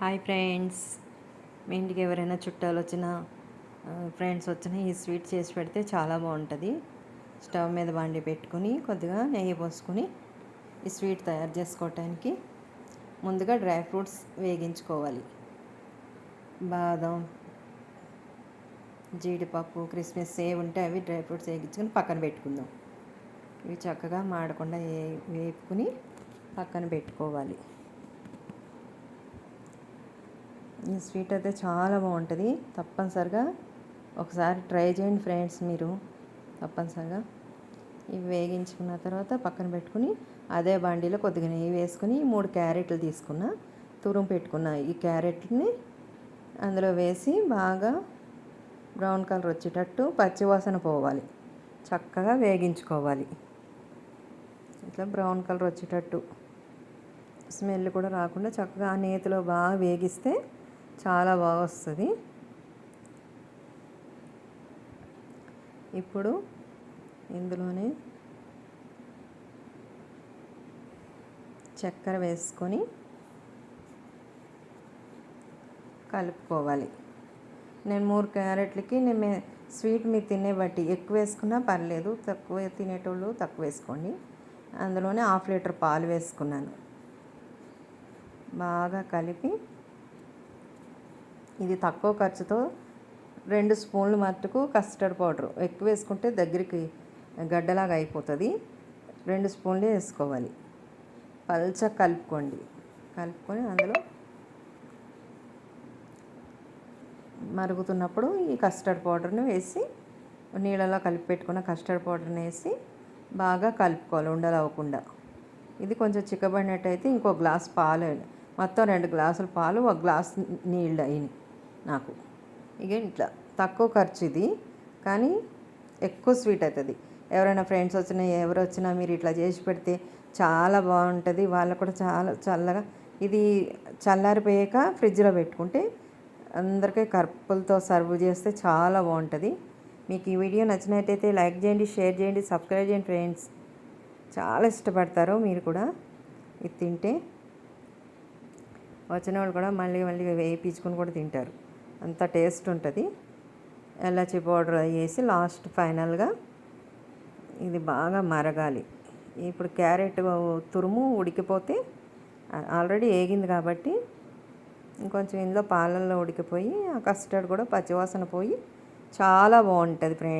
Hi friends. మీ ఇంటికి ఎవరైనా చుట్టాలు వచ్చినా ఫ్రెండ్స్ వచ్చినా ఈ స్వీట్ చేసి పెడితే చాలా బాగుంటుంది. స్టవ్ మీద బండి పెట్టుకుని కొద్దిగా నెయ్యి పోసుకుని ఈ స్వీట్ తయారు చేసుకోవటానికి ముందుగా డ్రై ఫ్రూట్స్ వేగించుకోవాలి. బాదం జీడిపప్పు క్రిస్మస్ ఏ ఉంటే అవి డ్రై ఫ్రూట్స్ వేగించుకొని పక్కన పెట్టుకుందాం. ఇవి చక్కగా మాడకుండా వేపుకుని పక్కన పెట్టుకోవాలి. ఈ స్వీట్ అయితే చాలా బాగుంటుంది. తప్పనిసరిగా ఒకసారి ట్రై చేయండి ఫ్రెండ్స్ మీరు. తప్పనిసరిగా. ఇవి వేగించుకున్న తర్వాత పక్కన పెట్టుకుని అదే బండిలో కొద్దిగా నెయ్యి వేసుకుని మూడు క్యారెట్లు తీసుకున్న తురుము పెట్టుకున్న ఈ క్యారెట్ని అందులో వేసి బాగా బ్రౌన్ కలర్ వచ్చేటట్టు పచ్చివాసన పోవాలి. చక్కగా వేగించుకోవాలి. ఇట్లా బ్రౌన్ కలర్ వచ్చేటట్టు. స్మెల్ కూడా రాకుండా చక్కగా ఆ నేతిలో బాగా వేగిస్తే చాలా బాగా వస్తుంది ఇప్పుడు ఇందులోనే చక్కెర వేసుకొని కలుపుకోవాలి. నేను మూడు క్యారెట్లకి నేను స్వీట్ మీరు తినే బట్టి ఎక్కువ వేసుకున్నా పర్లేదు తక్కువ తినేటోళ్ళు తక్కువ వేసుకోండి. అందులోనే హాఫ్ లీటర్ పాలు వేసుకున్నాను. బాగా కలిపి ఇది తక్కువ ఖర్చుతో రెండు స్పూన్లు మట్టుకు కస్టర్డ్ పౌడర్. ఎక్కువ వేసుకుంటే దగ్గరికి గడ్డలాగా అయిపోతుంది. రెండు స్పూన్లు వేసుకోవాలి. పల్చ కలుపుకోండి. కలుపుకొని అందులో మరుగుతున్నప్పుడు ఈ కస్టర్డ్ పౌడర్ని వేసి నీళ్ళలో కలిపి పెట్టుకున్న కస్టర్డ్ పౌడర్ని వేసి బాగా కలుపుకోవాలి ఉండలవ్వకుండా. ఇది కొంచెం చిక్కబడినట్టయితే ఇంకో గ్లాస్ పాలు మొత్తం రెండు గ్లాసులు పాలు ఒక గ్లాస్ నీళ్ళు అయినాయి. నాకు. ఇక ఇట్లా తక్కువ ఖర్చు ఇది కానీ ఎక్కువ స్వీట్ అవుతుంది. ఎవరైనా ఫ్రెండ్స్ వచ్చినా ఎవరు వచ్చినా మీరు ఇట్లా చేసి పెడితే చాలా బాగుంటుంది. వాళ్ళకు కూడా చాలా చల్లగా ఇది చల్లారిపోయాక ఫ్రిడ్జ్లో పెట్టుకుంటే అందరికీ కర్పులతో సర్వ్ చేస్తే చాలా బాగుంటుంది. మీకు ఈ వీడియో నచ్చినట్టయితే లైక్ చేయండి షేర్ చేయండి సబ్స్క్రైబ్ చేయండి ఫ్రెండ్స్. చాలా ఇష్టపడతారు మీరు కూడా. ఇది తింటే వచ్చిన వాళ్ళు కూడా మళ్ళీ మళ్ళీ వేయించుకొని కూడా తింటారు. అంత టేస్ట్ ఉంటుంది. ఎలాచి పౌడర్ వేసి లాస్ట్ ఫైనల్గా ఇది బాగా మరగాలి. ఇప్పుడు క్యారెట్ తురుము ఉడికిపోతే ఆల్రెడీ వేగింది కాబట్టి ఇంకొంచెం ఇందులో పాలల్లో ఉడికిపోయి ఆ కస్టర్డ్ కూడా పచ్చివాసన పోయి చాలా బాగుంటుంది ఫ్రెండ్